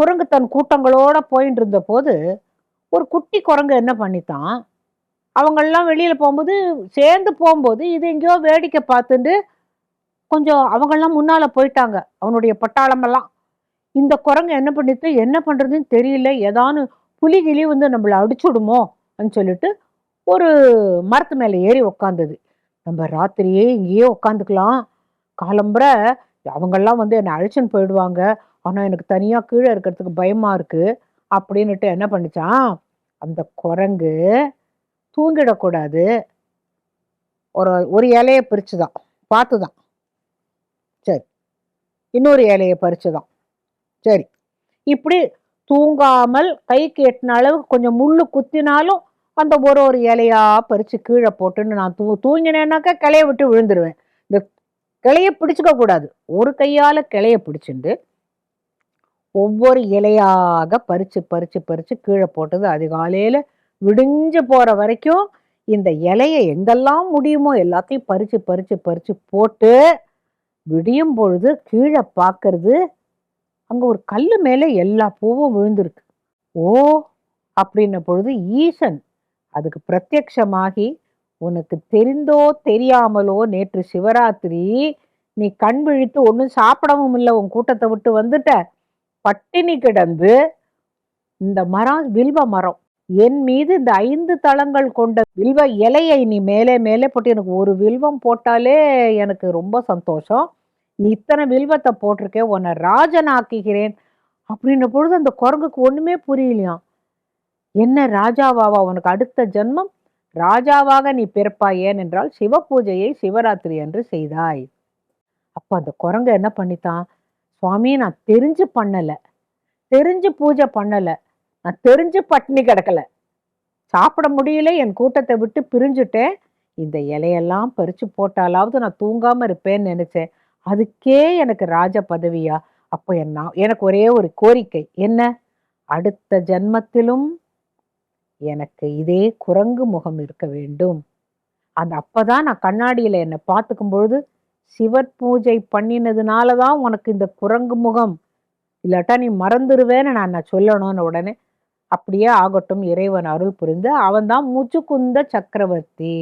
குரங்கு தன் கூட்டங்களோட போயின்னு இருந்த போது ஒரு குட்டி குரங்கு என்ன பண்ணித்தான்? அவங்கெல்லாம் வெளியில் போகும்போது சேர்ந்து போகும்போது இது எங்கேயோ வேடிக்கை பார்த்துட்டு கொஞ்சம் அவங்கெல்லாம் முன்னால் போயிட்டாங்க அவனுடைய பட்டாளமெல்லாம். இந்த குரங்கு என்ன பண்ணிட்டு என்ன பண்ணுறதுன்னு தெரியல ஏதானு புலி கிளி வந்து நம்மளை அடிச்சுடுமோ அப்படின்னு சொல்லிட்டு ஒரு மரத்து மேலே ஏறி உக்காந்தது. நம்ம ராத்திரியே இங்கேயே உக்காந்துக்கலாம். காலம்புற அவங்கெல்லாம் வந்து என்னை அழைச்சின்னு போயிடுவாங்க. ஆனால் எனக்கு தனியாக கீழே இருக்கிறதுக்கு பயமாக இருக்குது அப்படின்னுட்டு என்ன பண்ணிச்சான்? அந்த குரங்கு தூங்கிடக்கூடாது. ஒரு ஒரு இலையை பறித்து தான் பார்த்து தான் சரி. இன்னொரு இலையை பறித்து தான் சரி. இப்படி தூங்காமல் கைக்கு எட்டின அளவுக்கு கொஞ்சம் முள்ளு குத்தினாலும் அந்த ஒரு ஒரு இலையாக பறித்து கீழே போட்டுன்னு நான் தூ தூங்கினேன்னாக்கா கிளைய விட்டு விழுந்துருவேன். இந்த கிளைய பிடிச்சிக்க கூடாது ஒரு கையால் கிளைய பிடிச்சிட்டு ஒவ்வொரு இலையாக பறிச்சு பறித்து பறித்து கீழே போட்டது. அதிகாலையில் விடிஞ்சு போகிற வரைக்கும் இந்த இலையை எங்கெல்லாம் முடியுமோ எல்லாத்தையும் பறித்து பறித்து பறித்து போட்டு விடியும் பொழுது கீழே பார்க்கறது அங்கே ஒரு கல் மேலே எல்லா பூவும் விழுந்திருக்கு. ஓ! அப்படின்ன பொழுது ஈசன் அதுக்கு பிரத்யக்ஷமாகி உனக்கு தெரிந்தோ தெரியாமலோ நேற்று சிவராத்திரி நீ கண் விழித்து ஒன்றும் சாப்பிடவும் இல்லை உன் கூட்டத்தை விட்டு வந்துட்ட. பட்டினி கிடந்து இந்த மரம் வில்வ மரம். என் மீது இந்த ஐந்து தளங்கள் கொண்ட வில்வ இலையை நீ மேலே மேலே போட்டு எனக்கு ஒரு வில்வம் போட்டாலே எனக்கு ரொம்ப சந்தோஷம். நீ இத்தனை வில்வத்தை போட்டிருக்கே உன்னை ராஜனாக்குகிறேன் அப்படின்ன பொழுது அந்த குரங்குக்கு ஒண்ணுமே புரியலையாம். என்ன ராஜாவாவா உனக்கு அடுத்த ஜென்மம்? ராஜாவாக நீ பிறப்பாய் ஏனென்றால் சிவ பூஜையை சிவராத்திரி அன்று செய்தாய். அப்போ அந்த குரங்கு என்ன பண்ணித்தான்? சுவாமி நான் தெரிஞ்சு பண்ணலை. தெரிஞ்சு பூஜை பண்ணலை. நான் தெரிஞ்சு பட்டினி கிடக்கலை. சாப்பிட முடியல என் கூட்டத்தை விட்டு பிரிஞ்சுட்டேன். இந்த இலையெல்லாம் பறித்து போட்டாலாவது நான் தூங்காமல் இருப்பேன்னு நினச்சேன். அதுக்கே எனக்கு ராஜ பதவியா? அப்போ என்ன எனக்கு ஒரே ஒரு கோரிக்கை. என்ன? அடுத்த ஜென்மத்திலும் எனக்கு இதே குரங்கு முகம் இருக்க வேண்டும். அந்த அப்பதான் நான் கண்ணாடியில் என்னை பார்த்துக்கும் பொழுது சிவத் பூஜை பண்ணினதுனால தான் உனக்கு இந்த குரங்கு முகம். இல்லாட்டா நீ மறந்துடுவேன்னு நான் நான் சொல்லணும்னு உடனே அப்படியே ஆகட்டும் இறைவன் அருள் புரிந்து அவன்தான் முச்சுக்குந்த சக்கரவர்த்தி.